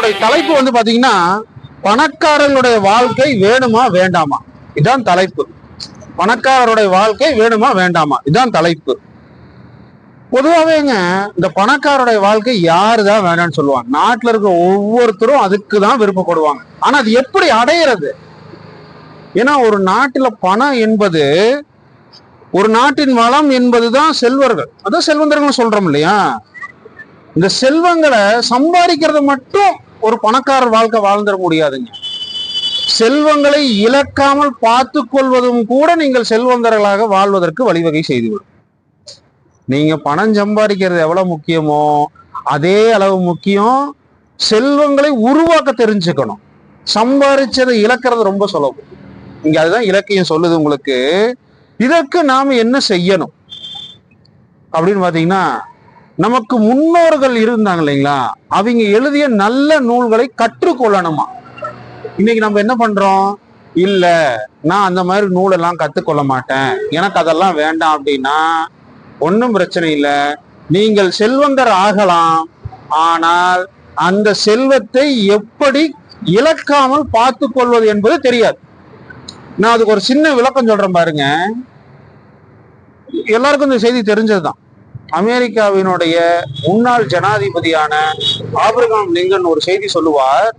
இதனுடைய தலைப்பு வந்து பாத்தீங்கன்னா பணக்காரங்களுடைய வாழ்க்கை வேணுமா வேண்டாமா? இதான் தலைப்பு. பணக்காரருடைய வாழ்க்கை வேணுமா வேண்டாமா? இதான் தலைப்பு. பொதுவாகவேங்க இந்த பணக்காரருடைய வாழ்க்கை யாரு தான் வேணாம்னு சொல்லுவாங்க. நாட்டுல இருக்க ஒவ்வொருத்தரும் அதுக்கு தான் விருப்பப்படுவாங்க. ஆனா அது எப்படி அடையிறது? ஏன்னா ஒரு நாட்டுல பணம் என்பது ஒரு நாட்டின் வளம் என்பதுதான் செல்வர்கள். அதான் செல்வந்தர்கள் சொல்றோம் இல்லையா? இந்த செல்வங்களை சம்பாதிக்கிறது மட்டும் ஒரு பணக்காரர் வாழ்க்கை வாழ்ந்துட முடியாதுங்க. செல்வங்களை இழக்காமல் பார்த்து கொள்வதும் கூட நீங்கள் செல்வந்தர்களாக வாழ்வதற்கு வழிவகை செய்துவிடும். நீங்க பணம் சம்பாதிக்கிறது எவ்வளவு முக்கியமோ அதே அளவு முக்கியம் செல்வங்களை உருவாக்க தெரிஞ்சுக்கணும். சம்பாதிச்சதை இழக்கிறது ரொம்ப சுலபம். இங்க அதுதான் இலக்கியம் சொல்லுது உங்களுக்கு இதற்கு நாம என்ன செய்யணும்? அப்படின்னு பாத்தீங்கன்னா நமக்கு முன்னோர்கள் இருந்தாங்க இல்லைங்களா? அவங்க எழுதிய நல்ல நூல்களை கற்றுக்கொள்ளணுமா? இன்னைக்கு நம்ம என்ன பண்றோம்? இல்ல நான் அந்த மாதிரி நூலெல்லாம் கத்துக்கொள்ள மாட்டேன். எனக்கு அதெல்லாம் வேண்டாம் அப்படின்னா ஒன்றும் பிரச்சனை இல்லை. நீங்கள் செல்வந்தர் ஆகலாம். ஆனால் அந்த செல்வத்தை எப்படி இழக்காமல் பார்த்து கொள்வது என்பது தெரியாது. நான் அதுக்கு ஒரு சின்ன விளக்கம் சொல்றேன் பாருங்க. எல்லாருக்கும் இந்த செய்தி தெரிஞ்சதுதான். அமெரிக்காவினுடைய முன்னாள் ஜனாதிபதியான ஆபிரகாம் லிங்கன் ஒரு செய்தி சொல்லுவார்.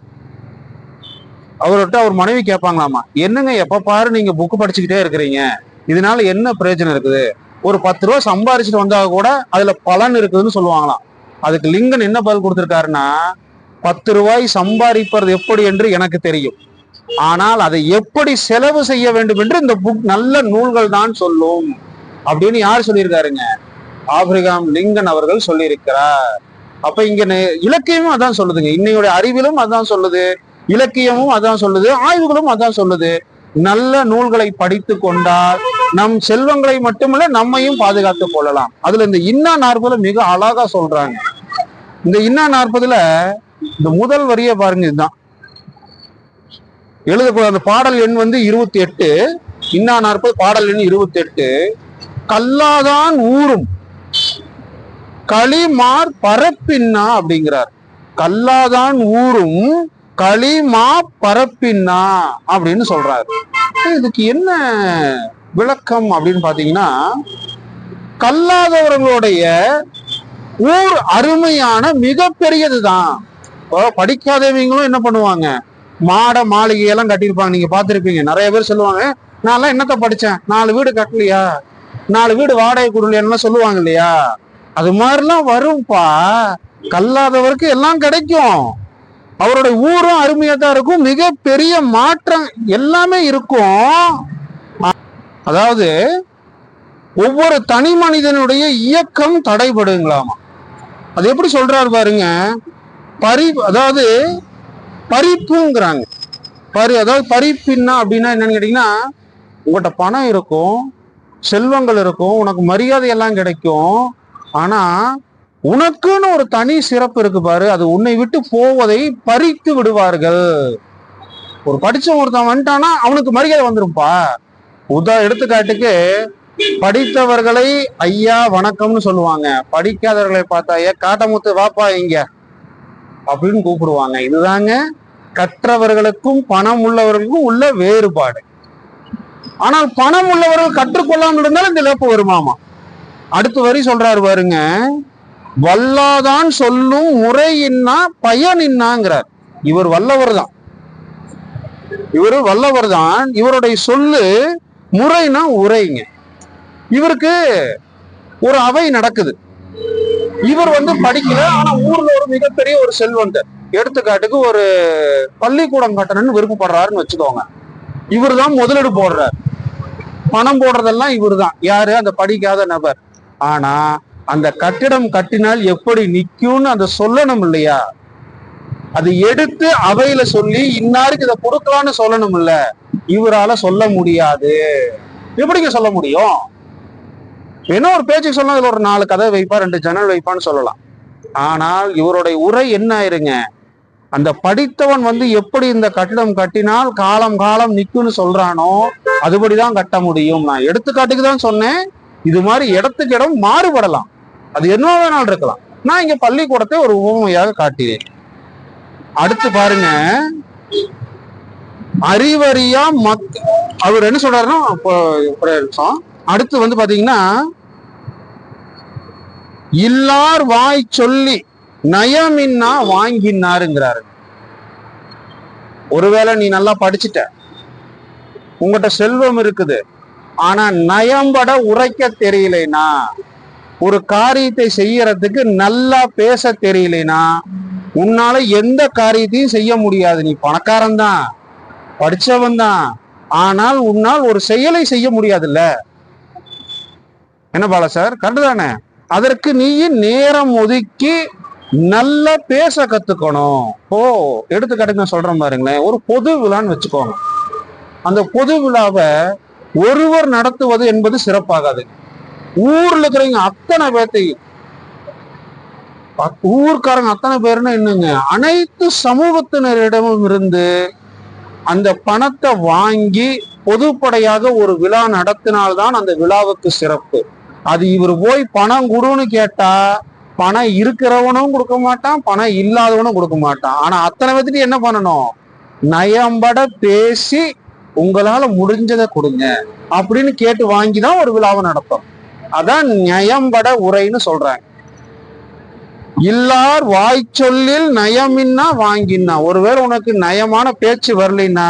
அவர்கிட்ட அவர் மனைவி கேட்பாங்களாமா என்னங்க எப்ப பாரு நீங்க புக்கு படிச்சுக்கிட்டே இருக்கிறீங்க. இதனால என்ன பிரயோஜனம் இருக்குது? ஒரு பத்து ரூபா சம்பாரிச்சுட்டு வந்தா கூட அதுல பலன் இருக்குதுன்னு சொல்லுவாங்களாம். அதுக்கு லிங்கன் என்ன பதில் கொடுத்திருக்காருன்னா பத்து ரூபாய் சம்பாதிப்பது எப்படி என்று எனக்கு தெரியும். ஆனால் அதை எப்படி செலவு செய்ய வேண்டும் என்று இந்த புக் நல்ல நூல்கள் தான் சொல்லும். அப்படின்னு யார் சொல்லியிருக்காருங்க? ஆபிரகாம் லிங்கன் அவர்கள் சொல்லியிருக்கிறார். அப்ப இங்க இலக்கியமும் அதான் சொல்லுதுங்க. இன்னையுடைய அறிவிலும் அதான் சொல்லுது. இலக்கியமும் அதான் சொல்லுது. ஆய்வுகளும் அதான் சொல்லுது. நல்ல நூல்களை படித்து கொண்டால் நம் செல்வங்களை மட்டுமல்ல நம்மையும் பாதுகாத்துக் கொள்ளலாம். அதுல இந்த இன்னா நாற்பதுல மிக அழகா சொல்றாங்க. இந்த இன்னா நாற்பதுல இந்த முதல் வரியை பாருங்க இதுதான். எழுத அந்த பாடல் எண் வந்து இருபத்தி எட்டு. இன்னா நாற்பது பாடல் எண் இருபத்தி எட்டு. கல்லாதான் ஊரும் களிமார் பரப்பின்னா அப்படிங்கிறார். கல்லாதான் ஊரும் களிமா பரப்பின்னா அப்படின்னு சொல்றாரு. இதுக்கு என்ன விளக்கம் அப்படின்னு பாத்தீங்கன்னா கல்லாதவர்களுடைய ஊர் அருமையான மிகப்பெரியதுதான். இப்போ படிக்காதவங்களும் என்ன பண்ணுவாங்க? மாட மாளிகையெல்லாம் கட்டியிருப்பாங்க. நீங்க பார்த்துருப்பீங்க. நிறைய பேர் சொல்லுவாங்க நான்லாம் என்னத்த படிச்சேன்? நாலு வீடு கட்டலையா? நாலு வீடு வாடகை கொடுலையான்னு சொல்லுவாங்க இல்லையா? அது மாதிரிலாம் வரும்ப்பா கல்லாதவருக்கு எல்லாம் கிடைக்கும். அவருடைய ஊரும் அருமையாக தான் இருக்கும். மிகப்பெரிய மாற்றம் எல்லாமே இருக்கும். அதாவது ஒவ்வொரு தனி மனிதனுடைய இயக்கம் தடைபடுங்களாமா. அது எப்படி சொல்றாரு பாருங்க. பரி அதாவது பறிப்புங்கிறாங்க. பரி அதாவது பறிப்பின்னா அப்படின்னா என்னன்னு கேட்டீங்கன்னா உங்கள்கிட்ட பணம் இருக்கும் செல்வங்கள் இருக்கும் உனக்கு மரியாதை எல்லாம் கிடைக்கும். ஆனா உனக்குன்னு ஒரு தனி சிறப்பு இருக்கு பாரு. அது உன்னை விட்டு போவதை பறித்து விடுவார்கள். ஒரு படிச்ச ஒருத்தன் வந்துட்டானா அவனுக்கு மரியாதை வந்துரும்பா. உதா எடுத்துக்காட்டுக்கு படித்தவர்களை ஐயா வணக்கம்னு சொல்லுவாங்க. படிக்காதவர்களை பார்த்தா ஐயா காட்டமுத்து வாப்பா இங்க. அப்படின்னு கூப்பிடுவாங்க. இதுதாங்க கற்றவர்களுக்கும் பணம் உள்ளவர்களுக்கும் உள்ள வேறுபாடு. ஆனால் பணம் உள்ளவர்கள் கற்றுக்கொள்ளாமல் இருந்தாலும் இந்த இழப்பு வருமாமா? அடுத்த வரி சொல்றாரு பாருங்க. வல்லாதான் சொல்லும் முறை இன்னா பயன் இன்னாங்கிறார். இவர் வல்லவர் தான் இவர் வல்லவர் தான் இவருடைய சொல்லு முறைனா உரைங்க. இவருக்கு ஒரு அவை நடக்குது. இவர் வந்து படிக்கல ஆனா ஊர்ல ஒரு மிகப்பெரிய ஒரு செல்வந்தர். எடுத்துக்காட்டுக்கு ஒரு பள்ளிக்கூடம் கட்டணும்னு விருப்பப்படுறாருன்னு வச்சுக்கோங்க. இவர் தான் முதலீடு போடுறார். பணம் போடுறதெல்லாம் இவர் தான் யாரு? அந்த படிக்காத நபர். ஆனா அந்த கட்டிடம் கட்டினால் எப்படி நிக்கும்னு அந்த சொல்லணும் இல்லையா? அது எடுத்து அவையில சொல்லி இன்னாருக்கு இதை கொடுக்கலாம்னு சொல்லணும் இல்ல இவரால சொல்ல முடியாது. எப்படிங்க சொல்ல முடியும்? என்ன ஒரு பேச்சுக்கு சொன்னா இதுல ஒரு நாலு கதை வைப்பா ரெண்டு ஜன்னல் வைப்பான்னு சொல்லலாம். ஆனால் இவருடைய உரை என்ன ஆயிருங்க? அந்த படித்தவன் வந்து எப்படி இந்த கட்டிடம் கட்டினால் காலம் காலம் நிக்கும்னு சொல்றானோ அதுபடிதான் கட்ட முடியும். நான் எடுத்துக்காட்டுக்கு தான் சொன்னேன். இது மாதிரி இடத்துக்கு இடம் மாறுபடலாம். அது என்ன வேணாலும் இருக்கலாம். நான் இங்க பள்ளிக்கூடத்தை ஒரு உவமையாக காட்டினேன். அடுத்து பாருங்க. அறிவறியா மக் அவர் என்ன சொல்றாருன்னா அடுத்து வந்து பாத்தீங்கன்னா இல்லார் வாய் சொல்லி நயமின்னா வாங்கினாருங்கிறாரு. ஒருவேளை நீ நல்லா படிச்சுட்ட. உங்ககிட்ட செல்வம் இருக்குது. ஆனா நயம்பட உரைக்க தெரியலனா? ஒரு காரியத்தை செய்யறதுக்கு நல்லா பேச தெரியலைனா? உன்னால எந்த காரியத்தையும் செய்ய முடியாது. நீ பணக்காரன் தான் படிச்சவன் தான் ஆனால் உன்னால் ஒரு செயலை செய்ய முடியாதுல்ல. என்ன பாலா சார்? கரெக்டு தானே. அதற்கு நீயும் நேரம் ஒதுக்கி நல்லா பேச கத்துக்கணும். ஓ எடுத்துக்காட்டுக்கு நான் சொல்றேன் பாருங்களேன். ஒரு பொது விழான்னு வச்சுக்கோங்க. அந்த பொது விழாவை ஒருவர் நடத்துவது என்பது சிறப்பாகாது. ஊர்ல இருக்கிறவங்க அத்தனை பேர்த்தையும் ஊர்காரங்க ஊர்க்காரங்க அத்தனை பேர்னா என்னங்க அனைத்து சமூகத்தினரிடமும் இருந்து அந்த பணத்தை வாங்கி பொதுப்படையாக ஒரு விழா நடத்தினால்தான் அந்த விழாவுக்கு சிறப்பு. அது இவர் போய் பணம் கொடுன்னு கேட்டா பணம் இருக்கிறவனும் கொடுக்க மாட்டான் பணம் இல்லாதவனும் கொடுக்க மாட்டான். ஆனா அத்தனை பேர்த்துட்டு என்ன பண்ணணும்? நயம்பட பேசி உங்களால முடிஞ்சதை கொடுங்க அப்படின்னு கேட்டு வாங்கி தான் ஒரு விழாவை நடத்தும் அதான் நயம்பட உரைன்னு சொல்றாங்க. இல்லார் வாய் சொல்லில் நயமின்னா வாங்கினா ஒருவேளை உனக்கு நயமான பேச்சு வரலைன்னா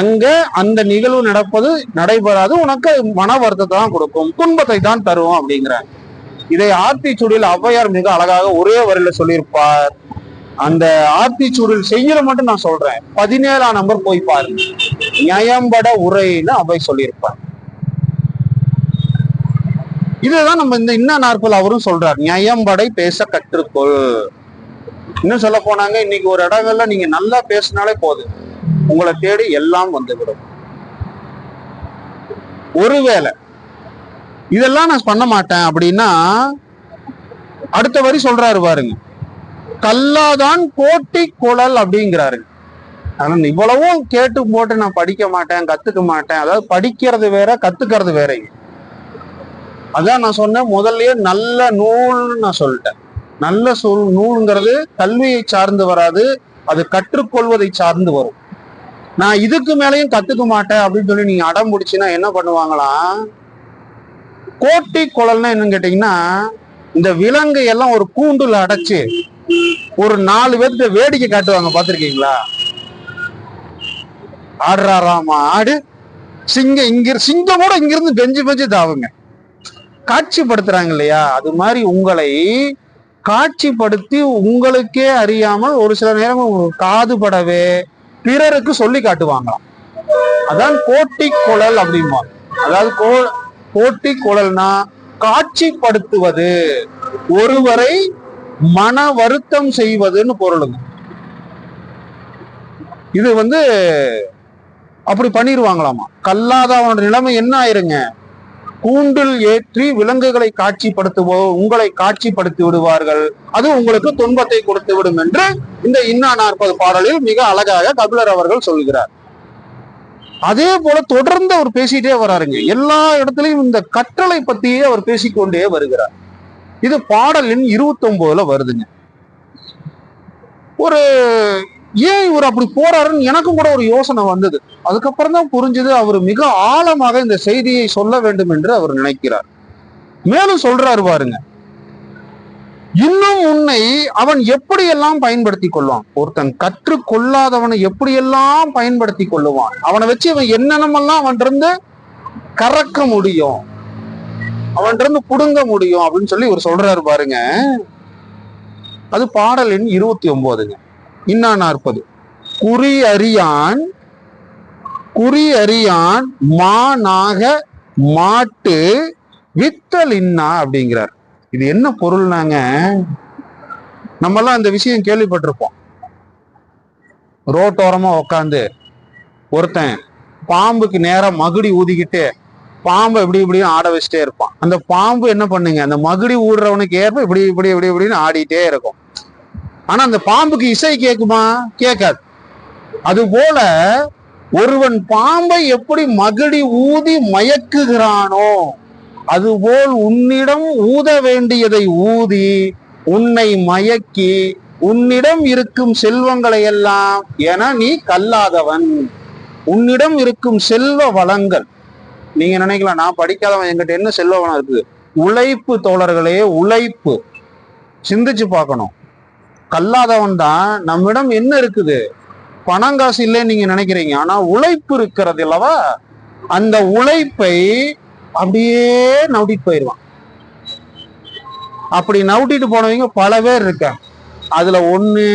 அங்க அந்த நிகழ்வு நடப்பது நடைபெறாது உனக்கு மன வருத்தத்தை தான் கொடுக்கும் துன்பத்தை தான் தருவோம் அப்படிங்கிறாங்க. இதை ஆத்திச்சூடியில் ஔவையார் மிக அழகாக ஒரே வரையில சொல்லியிருப்பார். அந்த ஆத்திச்சூடில் செய்யற மட்டும் நான் சொல்றேன். பதினேழாம் நம்பர் போய் பாருங்க நியம்பட உரைன்னு அவை சொல்லியிருப்பார். இதுதான் நம்ம இந்த இன்ன நாற்பது அவரும் சொல்றார். நியம்படை பேச கற்றுக்கொள். இன்னும் சொல்ல போனாங்க இன்னைக்கு ஒரு இடங்கள்ல நீங்க நல்லா பேசினாலே போதும். உங்களை தேடி எல்லாம் வந்துவிடும். ஒருவேளை இதெல்லாம் நான் பண்ண மாட்டேன் அப்படின்னா அடுத்த வரி சொல்றாரு பாருங்க. கல்லாதான் கோட்டி குழல் அப்படிங்கிறாரு. ஆனா இவ்வளவும் கேட்டு போட்டு நான் படிக்க மாட்டேன் கத்துக்க மாட்டேன். அதாவது படிக்கிறது வேற கத்துக்கிறது வேற அதான் நான் சொன்னேன் முதல்லயே நல்ல நூல்னு நான் சொல்லிட்டேன். நல்ல சொல் நூல்ங்கிறது கல்வியை சார்ந்து வராது அது கற்றுக்கொள்வதை சார்ந்து வரும். நான் இதுக்கு மேலையும் கத்துக்க மாட்டேன் அப்படின்னு சொல்லி நீங்க அடம் பிடிச்சின்னா என்ன பண்ணுவாங்களாம் கோட்டி குழல்னா என்னன்னு கேட்டீங்கன்னா இந்த விலங்கை எல்லாம் ஒரு கூண்டுல அடைச்சு ஒரு நாலு பேர்த்த வேடிக்கை காட்டுவாங்க பாத்திருக்கீங்களா ஆடுறாராமா ஆடு. சிங்கம் இங்க சிங்கம் கூட இங்கிருந்து பெஞ்சு பெஞ்சு தாவுங்க. காட்சிப்படுத்துறாங்க இல்லையா? அது மாதிரி உங்களை காட்சிப்படுத்தி உங்களுக்கே அறியாமல் ஒரு சில நேரம் காதுபடவே பிறருக்கு சொல்லி காட்டுவாங்களாம். அதான் கோட்டி குழல் அப்படிமா அதாவது கோ கோட்டி குழல்னா காட்சிப்படுத்துவது. ஒருவரை மன வருத்தம் செய்வதுன்னு பொருளுங்க இது வந்து அப்படி பண்ணிடுவாங்களாமா கல்லாதவனோட நிலைமை என்ன ஆயிருங்க? கூண்டில் ஏற்றி விலங்குகளை காட்சிப்படுத்துவோ உங்களை காட்சிப்படுத்தி விடுவார்கள். அது உங்களுக்கு துன்பத்தை கொடுத்து விடும் என்று இந்த இன்னா நாற்பது பாடலில் மிக அழகாக கபிலர் அவர்கள் சொல்கிறார். அதே போல தொடர்ந்து அவர் பேசிட்டே வராருங்க. எல்லா இடத்துலயும் இந்த கற்றலை பத்தியே அவர் பேசிக்கொண்டே வருகிறார். இது பாடலின் இருபத்தி ஒன்பதுல வருதுங்க. ஒரு ஏன் இவர் அப்படி போறாருன்னு எனக்கும் கூட ஒரு யோசனை வந்தது. அதுக்கப்புறம் தான் புரிஞ்சது அவர் மிக ஆழமாக இந்த செய்தியை சொல்ல வேண்டும் என்று அவர் நினைக்கிறார். மேலும் சொல்றாரு பாருங்க. இன்னும் உன்னை அவன் எப்படியெல்லாம் பயன்படுத்தி கொள்வான்? ஒருத்தன் கற்றுக்கொள்ளாதவனை எப்படியெல்லாம் பயன்படுத்தி கொள்ளுவான்? அவனை வச்சு அவன் என்னென்னமெல்லாம் அவன் இருந்து கறக்க முடியும்? அவன் இருந்து புடுங்க முடியும் அப்படின்னு சொல்லி இவர் சொல்றாரு பாருங்க. அது பாடலின் இருபத்தி ஒன்பதுங்க இன்னா நாற்பது. குறி அறியான் குறி அறியான் மானாக மாட்டு வித்தல் இன்னா அப்படிங்கிறார். இது என்ன பொருள்னாங்க? நம்மெல்லாம் இந்த விஷயம் கேள்விப்பட்டிருப்போம். ரோட்டோரமா உக்காந்து ஒருத்தன் பாம்புக்கு நேரா மகுடி ஊதிக்கிட்டு பாம்பை இப்படி இப்படியும் ஆட வச்சுட்டே இருப்பான். அந்த பாம்பு என்ன பண்ணுங்க அந்த மகுடி ஊடுறவனுக்கு ஏற்ப இப்படி இப்படி இப்படி இப்படின்னு ஆடிட்டே இருக்கும். ஆனா அந்த பாம்புக்கு இசை கேட்குமா கேட்காது அது போல ஒருவன் பாம்பை எப்படி மகுடி ஊதி மயக்குகிறானோ அதுபோல் உன்னிடம் ஊத வேண்டியதை ஊதி உன்னை மயக்கி உன்னிடம் இருக்கும் செல்வங்களை எல்லாம் என நீ கல்லாதவன். உன்னிடம் இருக்கும் செல்வ வளங்கள் நீங்க நினைக்கலாம் நான் படிக்காதவன் என்கிட்ட என்ன செல்லவனா இருக்குது? உழைப்பு தோழர்களே உழைப்பு. சிந்திச்சு பார்க்கணும். கல்லாதவன் தான். நம்மிடம் என்ன இருக்குது? பணம் காசு இல்லைன்னு நீங்க நினைக்கிறீங்க. ஆனா உழைப்பு இருக்கிறது இல்லவா அந்த உழைப்பை அப்படியே நவுட்டிட்டு போயிடுவான் அப்படி நவுட்டிட்டு போனவங்க பல பேர் இருக்காங்க. அதுல ஒண்ணு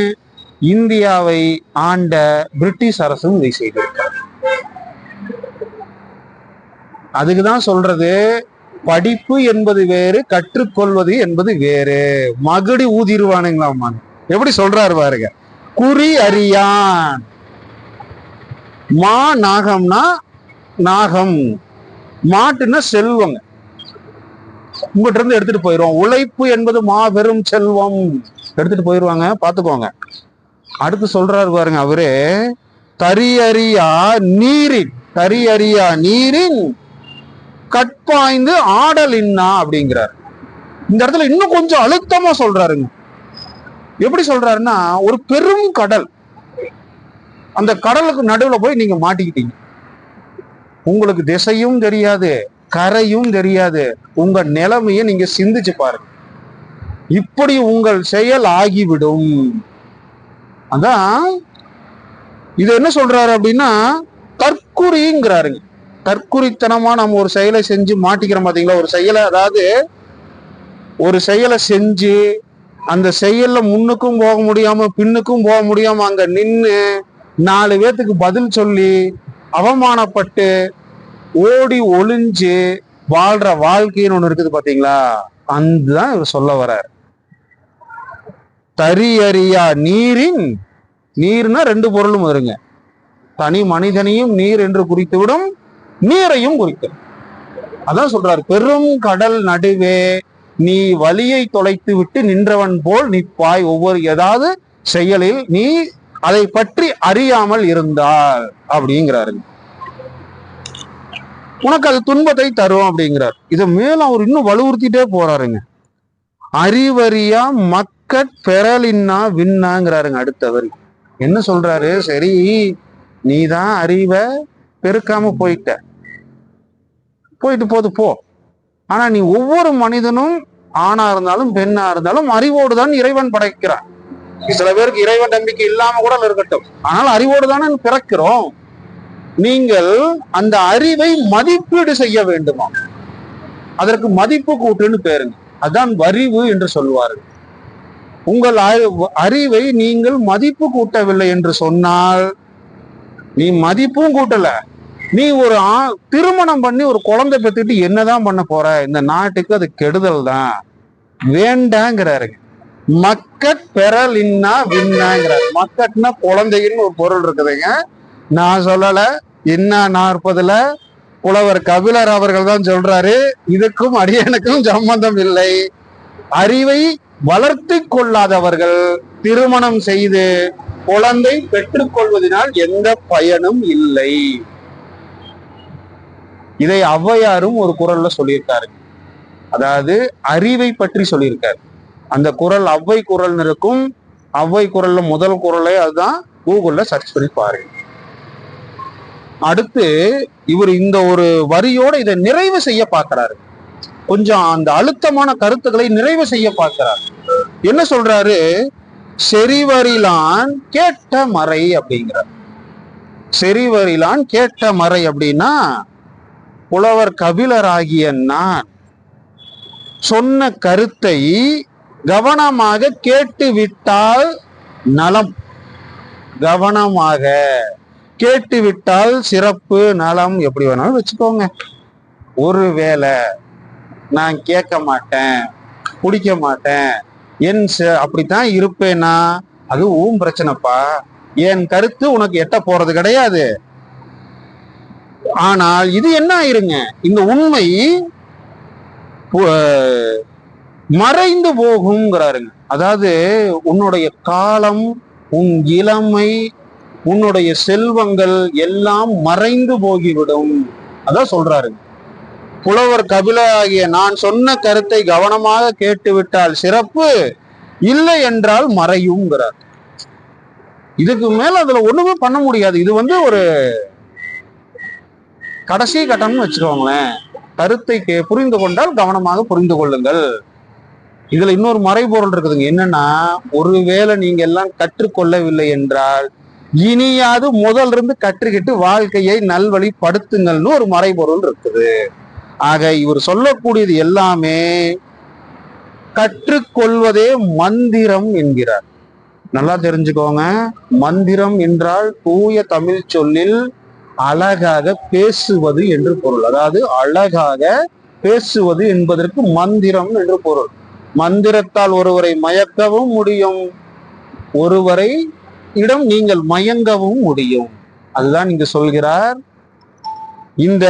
இந்தியாவை ஆண்ட பிரிட்டிஷ் அரசும் இதை செய்திருக்காங்க. அதுக்குதான் சொல்றது படிப்பு என்பது வேறு கற்றுக்கொள்வது என்பது வேறு. மகுடி ஊதிருவானுங்களாம் எப்படி சொல்றாரு பாருங்க. குறி அறியான். மா நாகம்னா நாகம். மாட்டுன்னா செல்வங்க. உங்ககிட்ட இருந்து எடுத்துட்டு போயிடுவோம் உழைப்பு என்பது மாபெரும் செல்வம். எடுத்துட்டு போயிடுவாங்க பாத்துக்கோங்க. அடுத்து சொல்றாரு பாருங்க அவரு தரியறியா நீரின் தரியறியா நீரின் கட்பாய்ந்து ஆடலின்னா அப்படிங்கிறார். இந்த இடத்துல இன்னும் கொஞ்சம் அழுத்தமா சொல்றாருங்க. எப்படி சொல்றாருன்னா ஒரு பெரும் கடல். அந்த கடலுக்கு நடுவில் போய் நீங்க மாட்டிக்கிட்டீங்க. உங்களுக்கு திசையும் தெரியாது கரையும் தெரியாது. உங்க நிலைமையை நீங்க சிந்திச்சு பாருங்க. இப்படி உங்கள் செயல் ஆகிவிடும். அதான் இது என்ன சொல்றாரு அப்படின்னா தற்குறிங்கிறாருங்க. தற்குறித்தனமா நம்ம ஒரு செயலை செஞ்சு மாட்டிக்கிறோம் பாத்தீங்களா? ஒரு செயலை அதாவது ஒரு செயலை செஞ்சு அந்த செயல்ல முன்னுக்கும் போக முடியாம பின்னுக்கும் போக முடியாம அங்க நின்னு நாலு பேத்துக்கு பதில் சொல்லி அவமானப்பட்டு ஓடி ஒளிஞ்சு வாழ்ற வாழ்க்கைன்னு ஒண்ணு இருக்குது பாத்தீங்களா? அதுதான் இவர் சொல்ல வர்றார். தரியறியா நீரின் நீர்னா ரெண்டு பொருளும் வருங்க. தனி மனிதனையும் நீர் என்று குறித்துவிடும் நீரையும் குறிக்கும். அதான் சொல்றாரு பெரும் கடல் நடுவே நீ வழியை தொலைத்து விட்டு நின்றவன் போல் நிற்பாய். ஒவ்வொரு ஏதாவது செயலில் நீ அதை பற்றி அறியாமல் இருந்தால் அப்படிங்கிறாருங்க உனக்கு அது துன்பத்தை தரும் அப்படிங்கிறார். இதை மேலும் அவர் இன்னும் வலுவுறுத்திட்டே போறாருங்க. அறிவறியா மக்கட் பெறலின்னா விண்ணாங்கிறாருங்க அடுத்தவர். என்ன சொல்றாரு? சரி நீதான் அறிவை பெருக்காம போயிட்ட. போயிட்டு போது போ. ஆனா நீ ஒவ்வொரு மனிதனும் ஆணா இருந்தாலும் பெண்ணா இருந்தாலும் அறிவோடு தான் இறைவன் படைக்கிறான். சில பேருக்கு இறைவன் நம்பிக்கை இல்லாம கூட இருக்கட்டும். ஆனால் அறிவோடு தானே பிறக்கிறோம். நீங்கள் அந்த அறிவை மதிப்பீடு செய்ய வேண்டுமா? அதற்கு மதிப்பு கூட்டுன்னு பேருங்க. அதான் வரிவு என்று சொல்வார்கள். உங்கள் அறிவை நீங்கள் மதிப்பு கூட்டவில்லை என்று சொன்னால் நீ மதிப்பும் கூட்டல. நீ ஒரு ஆ- திருமணம் பண்ணி ஒரு குழந்தை பெற்றுட்டு என்னதான் பண்ண போற? இந்த நாட்டுக்கு அது கெடுதல் தான். வேண்டாங்கிறாருங்க மக்கட் பெறலின்னா வின்னாங்கிறார். மக்கட்னா குழந்தைன்னு ஒரு பொருள் இருக்குதுங்க. நான் சொல்லல. இன்னா நாற்பதுல புலவர் கபிலர் அவர்கள் தான் சொல்றாரு. இதுக்கும் அடியனுக்கும் சம்பந்தம் இல்லை. அறிவை வளர்த்து கொள்ளாதவர்கள் திருமணம் செய்து குழந்தை பெற்றுக்கொள்வதனால் எந்த பயனும் இல்லை. இதை ஔவையாரும் ஒரு குரல்ல சொல்லியிருக்காரு. அதாவது அறிவை பற்றி சொல்லியிருக்காரு. அந்த குரல் ஔவை குரல் இருக்கும். ஔவை குரல்ல முதல் குரலே அதுதான். கூகுள்ல சர்ச் பண்ணி பாருங்க. அடுத்து இவர் இந்த ஒரு வரியோட இதை நிறைவு செய்ய பார்க்கிறாரு. கொஞ்சம் அந்த அழுத்தமான கருத்துக்களை நிறைவு செய்ய பார்க்கிறார். என்ன சொல்றாரு? செறிவரிலான் கேட்ட மறை அப்படிங்கிறார். செறிவரிலான் கேட்ட மறை அப்படின்னா புலவர் கபிலராகிய நான் சொன்ன கருத்தை கவனமாக கேட்டு விட்டால் நலம். கவனமாக கேட்டு விட்டால் சிறப்பு நலம் எப்படி வேணாலும் வச்சுக்கோங்க. ஒருவேளை நான் கேட்க மாட்டேன் பிடிக்க மாட்டேன் என் அப்படித்தான் இருப்பேனா? அது பிரச்சனைப்பா. என் கருத்து உனக்கு எட்ட போறது கிடையாது. ஆனால் இது என்ன ஆயிருங்க? இந்த உண்மை மறைந்து போகுங்கிறாருங்க அதாவது உன்னுடைய காலம் உன் இளமை உன்னுடைய செல்வங்கள் எல்லாம் மறைந்து போகிவிடும். அதான் சொல்றாருங்க. புலவர் கபில ஆகிய நான் சொன்ன கருத்தை கவனமாக கேட்டுவிட்டால் சிறப்பு இல்லை என்றால் மறையுங்கிறார் இதுக்கு மேல அதுல ஒண்ணுமே பண்ண முடியாது. இது வந்து ஒரு கடைசி கட்டம்னு வச்சுக்கோங்களேன். கருத்தை புரிந்து கொண்டால் கவனமாக புரிந்து கொள்ளுங்கள். இதுல இன்னொரு மறைபொருள் இருக்குதுங்க. என்னன்னா ஒருவேளை நீங்க எல்லாம் கற்றுக்கொள்ளவில்லை என்றால் இனியாவது முதல் இருந்து கற்றுக்கிட்டு வாழ்க்கையை நல்வழிப்படுத்துங்கள்னு ஒரு மறைபொருள் இருக்குது. ஆக இவர் சொல்லக்கூடியது எல்லாமே கற்றுக்கொள்வதே மந்திரம் என்கிறார். நல்லா தெரிஞ்சுக்கோங்க. மந்திரம் என்றால் தூய தமிழ் சொல்லில் அழகாக பேசுவது என்று பொருள். அதாவது அழகாக பேசுவது என்பதற்கு மந்திரம் என்று பொருள். மந்திரத்தால் ஒருவரை மயக்கவும் முடியும். ஒருவரை இடம் நீங்கள் மயங்கவும் முடியும். அதுதான் இங்கு சொல்கிறார். இந்த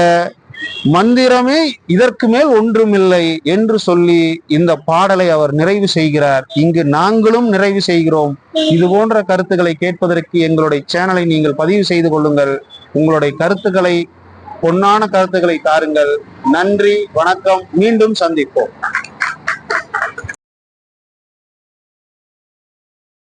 மந்திரமே இதற்கு மேல் ஒன்றுமில்லை என்று சொல்லி இந்த பாடலை அவர் நிறைவு செய்கிறார். இங்கு நாங்களும் நிறைவு செய்கிறோம். இது போன்ற கருத்துக்களை கேட்பதற்கு எங்களுடைய சேனலை நீங்கள் பதிவு செய்து கொள்ளுங்கள். உங்களுடைய கருத்துக்களை பொன்னான கருத்துக்களை தாருங்கள். நன்றி வணக்கம். மீண்டும் சந்திப்போம்.